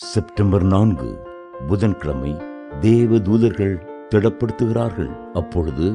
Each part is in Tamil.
செப்டம்பர் நான்கு புதன்கிழமை தேவ தூதர்கள் திடப்படுத்துகிறார்கள். அப்பொழுது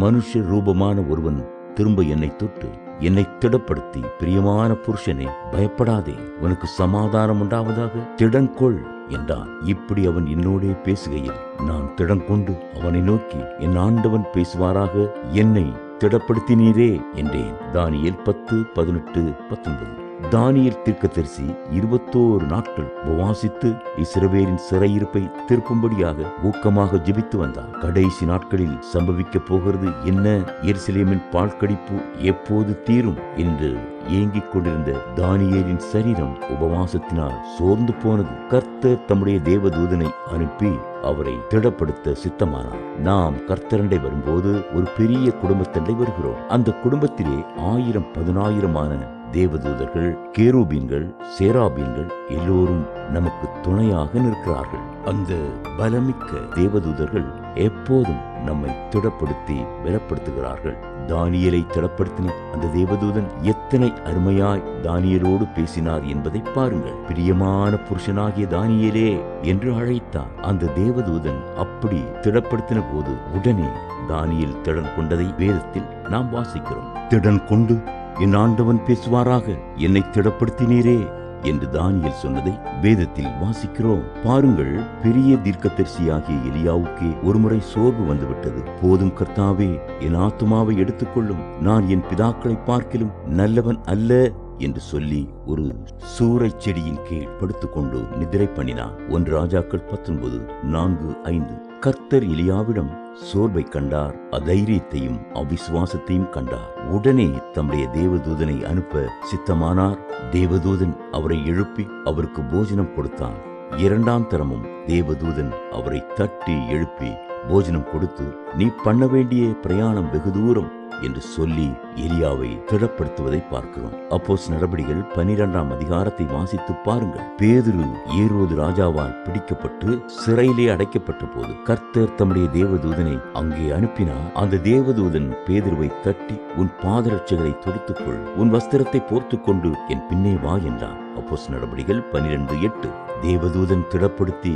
மனுஷ ரூபமான ஒருவன் திரும்ப என்னை தொட்டு என்னை திடப்படுத்தி பிரியமான புருஷனே பயப்படாதே உனக்கு சமாதானம் உண்டாவதாக திடங்கொள் என்றான். இப்படி அவன் என்னோடே பேசுகையில் நான் திடங்கொண்டு அவனை நோக்கி என் ஆண்டவன் பேசுவாராக என்னை திடப்படுத்தினீரே என்றேன். தானியல் பத்து பதினெட்டு பத்தொன்பது. தானியல் தீர்க்கதரிசி இருபத்தோரு நாட்கள் உபவாசித்து இஸ்ரவேலின் சிறையிருப்பை திருப்பும்படியாக ஊக்கமாக ஜெபித்து வந்தார். கடைசி நாட்களில் சம்பவிக்கப் போகிறது என்ன? எருசலேமின் பால்கடிப்பு எப்போது தீரும் என்று ஏங்கிக் கொண்டிருந்த தானியலின் சரீரம் உபவாசத்தினால் சோர்ந்து போனது. கர்த்தர் தம்முடைய தேவதூதனை அனுப்பி அவரை திடப்படுத்த சித்தமானார். நாம் கர்த்தரண்டை வரும்போது ஒரு பெரிய குடும்பத்தண்டை வருகிறோம். அந்த குடும்பத்திலே ஆயிரம் பதினாயிரமான தேவதூதர்கள் கேரூபீன்கள் சேராபீன்கள் எல்லோரும் நமக்கு துணையாக நிற்கிறார்கள். அந்த பலமிக்க தேவதூதர்கள் எப்போதும் நம்மை திடப்படுத்தி பலப்படுத்துகிறார்கள். தானியலை திடப்படுத்தின அந்த தேவதூதன் எத்தனை அருமையாய் தானியலோடு பேசினார் என்பதை பாருங்கள். பிரியமான புருஷனாகிய தானியலே என்று அழைத்தார் அந்த தேவதூதன் அப்படி திடப்படுத்தின போது உடனே தானியல் திடன் கொண்டதை வேதத்தில் நாம் வாசிக்கிறோம். திடன் கொண்டு என் ஆண்டவன் பேசுவாராக? என்னை திடப்படுத்தினீரே என்று தானியல் சொன்னதை வேதத்தில் வாசிக்கிறோம். பாருங்கள் பெரிய தீர்க்கதரிசியாகிய எலியாவுக்கே ஒருமுறை சோர்வு வந்துவிட்டது. போதும் கர்த்தாவே என் ஆத்துமாவை எடுத்துக்கொள்ளும். நான் என் பிதாக்களை பார்க்கிலும் நல்லவன் அல்ல. என்று சொல்லி ஒரு சூறை செடியின் கீழ் படுத்துக்கொண்டு நிதிரை பண்ணினான். ஒன்று ராஜாக்கள் பத்தொன்பது நான்கு ஐந்து. கர்த்தர் எலியாவிடம் சோர்வை கண்டார் அதைரியத்தையும் அவிசுவாசத்தையும் கண்டார். உடனே தம்முடைய தேவதூதனை அனுப்ப சித்தமானார். தேவதூதன் அவரை எழுப்பி அவருக்கு போஜனம் கொடுத்தான். இரண்டாம் தரமும் தேவதூதன் அவரை தட்டி எழுப்பி போஜனம் கொடுத்து நீ பண்ண வேண்டிய பிரயாணம் வெகு தூரம் என்று சொல்லி எலியாவை திடப்படுத்துவதை பார்க்கிறோம். அப்போஸ் நடபடிகள் பனிரெண்டாம் அதிகாரத்தை வாசித்து பாருங்கள். பேதுரு ஏரோது ராஜாவால் பிடிக்கப்பட்டு சிறையிலே அடைக்கப்பட்ட போது கர்த்தர் தம்முடைய தேவதூதனை அங்கே அனுப்பினார். அந்த தேவதூதன் பேதுருவை தட்டி உன் பாதரட்சைகளை தொடுத்துக்கொள் உன் வஸ்திரத்தை போர்த்து கொண்டு என் பின்னே வா என்றான். அப்போஸ் நடபடிகள் பனிரெண்டு எட்டு. தேவதூதன் திடப்படுத்தி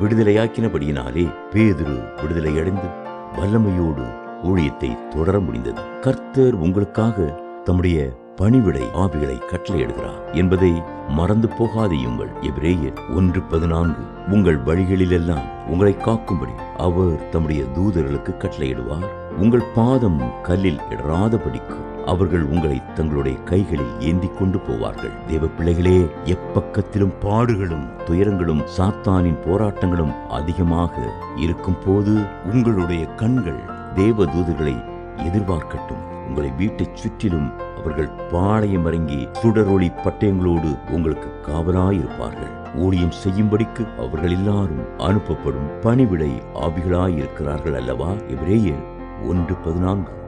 விடுதலையாக்கினபடியினாலே பேதுரு விடுதலையடைந்து வல்லமையோடு ஊழியத்தை தொடர முடிந்தது. கர்த்தர் உங்களுக்காக தம்முடைய பணிவிடை ஆவிகளை கட்டளையிடுகிறார் என்பதை மறந்து போகாதையுங்கள். எபிரேயர் ஒன்று பதினான்கு. உங்கள் வழிகளிலெல்லாம் உங்களை காக்கும்படி அவர் தம்முடைய தூதர்களுக்கு கட்டளையிடுவார். உங்கள் பாதம் கல்லில் இடராதபடிக்கு அவர்கள் உங்களை தங்களுடைய கைகளில் ஏந்தி கொண்டு போவார்கள். தேவ பிள்ளைகளே எப்பக்கத்திலும் பாடுகளும் துயரங்களும் சாத்தானின் போராட்டங்களும் அதிகமாக இருக்கும் போது உங்களுடைய கண்கள் தேவ தூதர்களை எதிர்பார்க்கட்டும். உங்களை வீட்டை சுற்றிலும் அவர்கள் பாளையம் இறங்கி சுடரொளி பட்டயங்களோடு உங்களுக்கு காவலாயிருப்பார்கள். ஊழியம் செய்யும்படிக்கு அவர்கள் எல்லாரும் அனுப்பப்படும் பணிவிடை ஆவிகளாயிருக்கிறார்கள் அல்லவா இவரேயே ஒன்று பதினான்கு.